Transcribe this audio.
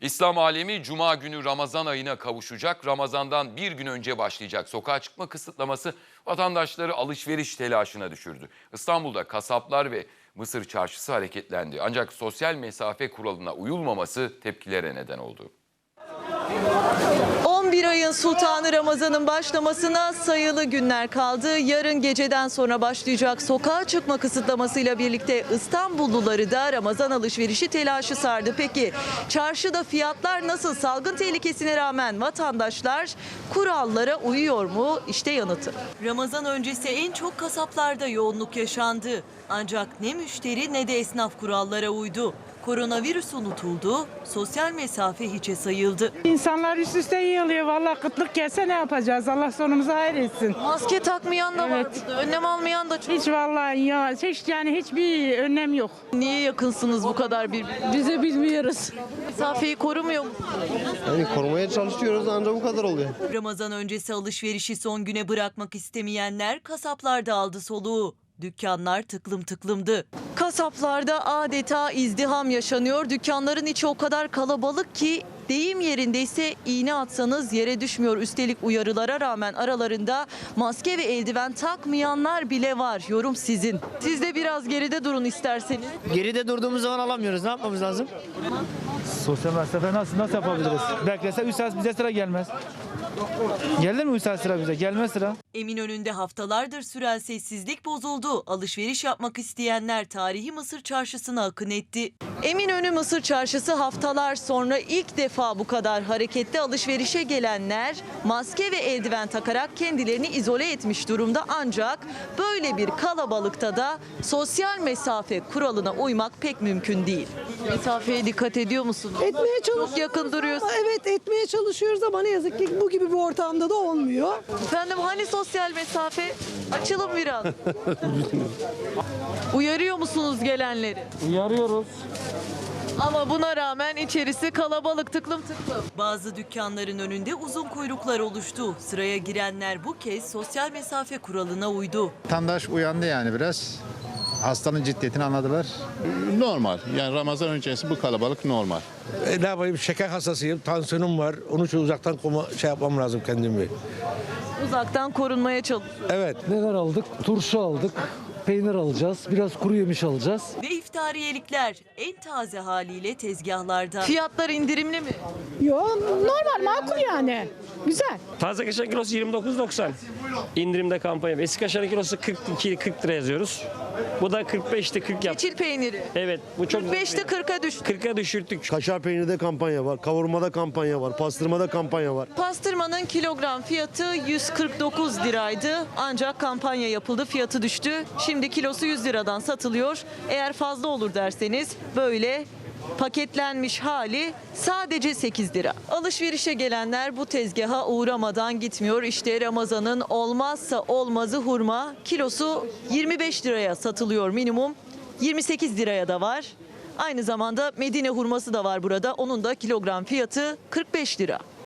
İslam alemi Cuma günü Ramazan ayına kavuşacak. Ramazandan bir gün önce başlayacak sokağa çıkma kısıtlaması vatandaşları alışveriş telaşına düşürdü. İstanbul'da kasaplar ve Mısır çarşısı hareketlendi. Ancak sosyal mesafe kuralına uyulmaması tepkilere neden oldu. 11 ayın sultanı Ramazan'ın başlamasına sayılı günler kaldı. Yarın geceden sonra başlayacak sokağa çıkma kısıtlamasıyla birlikte İstanbulluları da Ramazan alışverişi telaşı sardı. Peki çarşıda fiyatlar nasıl? Salgın tehlikesine rağmen vatandaşlar kurallara uyuyor mu? İşte yanıtı. Ramazan öncesi en çok kasaplarda yoğunluk yaşandı. Ancak ne müşteri ne de esnaf kurallara uydu. Koronavirüs unutuldu, sosyal mesafe hiçe sayıldı. İnsanlar üst üste yığılıyor. Vallahi kıtlık gelse ne yapacağız? Allah sonumuzu hayır etsin. Maske takmayan da var Evet. burada. Önlem almayan da çok. Hiç vallahi ya hiç yani hiçbir önlem yok. Niye yakınsınız bu kadar birbirine? Bize bilmiyoruz. Mesafeyi korumuyor mu? Yani korumaya çalışıyoruz ancak bu kadar oluyor. Ramazan öncesi alışverişi son güne bırakmak istemeyenler kasaplarda aldı soluğu. Dükkanlar tıklım tıklımdı. Kasaplarda adeta izdiham yaşanıyor. Dükkanların içi o kadar kalabalık ki deyim yerindeyse iğne atsanız yere düşmüyor. Üstelik uyarılara rağmen aralarında maske ve eldiven takmayanlar bile var. Yorum sizin. Siz de biraz geride durun isterseniz. Geride durduğumuz zaman alamıyoruz. Ne yapmamız lazım? Sosyal mesafe nasıl nasıl yapabiliriz? Beklese 3 saat bize sıra gelmez. Gelir mi 3 saat sıra bize? Gelmez sıra. Eminönü'nde haftalardır süren sessizlik bozuldu. Alışveriş yapmak isteyenler tarihi Mısır çarşısına akın etti. Eminönü Mısır çarşısı haftalar sonra ilk defa bu kadar hareketli alışverişe gelenler maske ve eldiven takarak kendilerini izole etmiş durumda. Ancak böyle bir kalabalıkta da sosyal mesafe kuralına uymak pek mümkün değil. Mesafeye dikkat ediyor musunuz? Etmeye çalış. Çok yakın duruyorsunuz. Evet etmeye çalışıyoruz ama ne yazık ki bu gibi bir ortamda da olmuyor. Efendim hani sosyal mesafe? Açılın biraz. Uyarıyor musunuz gelenleri? Uyarıyoruz. Ama buna rağmen içerisi kalabalık tıklım tıklım. Bazı dükkanların önünde uzun kuyruklar oluştu. Sıraya girenler bu kez sosyal mesafe kuralına uydu. Vatandaş uyandı yani biraz. Hastanın ciddiyetini anladılar. Normal. Yani Ramazan öncesi bu kalabalık normal. E, ne yapayım şeker hastasıyım, tansiyonum var. Onun için uzaktan koma, şey yapmam lazım kendimi. Uzaktan korunmaya çalışıyor. Evet. Neler aldık? Turşu aldık. Peynir alacağız. Biraz kuru yemiş alacağız. Ve iftariyelikler en taze haliyle tezgahlarda. Fiyatlar indirimli mi? Yo normal makul yani. Güzel. Taze kaşar kilosu 29.90. İndirimde kampanya. Eski kaşarın kilosu 42 40 lira yazıyoruz. Bu da 45'te 40 yap. Keçil peyniri. Evet bu çok 5'te 40'a düştü. 40'a düşürttük. Kaşar peynirde kampanya var, kavurmada kampanya var, pastırmada kampanya var. Pastırmanın kilogram fiyatı 149 liraydı. Ancak kampanya yapıldı, fiyatı düştü. Şimdi kilosu 100 liradan satılıyor. Eğer fazla olur derseniz böyle paketlenmiş hali sadece 8 lira. Alışverişe gelenler bu tezgaha uğramadan gitmiyor. İşte Ramazan'ın olmazsa olmazı hurma kilosu 25 liraya satılıyor minimum. 28 liraya da var. Aynı zamanda Medine hurması da var burada. Onun da kilogram fiyatı 45 lira.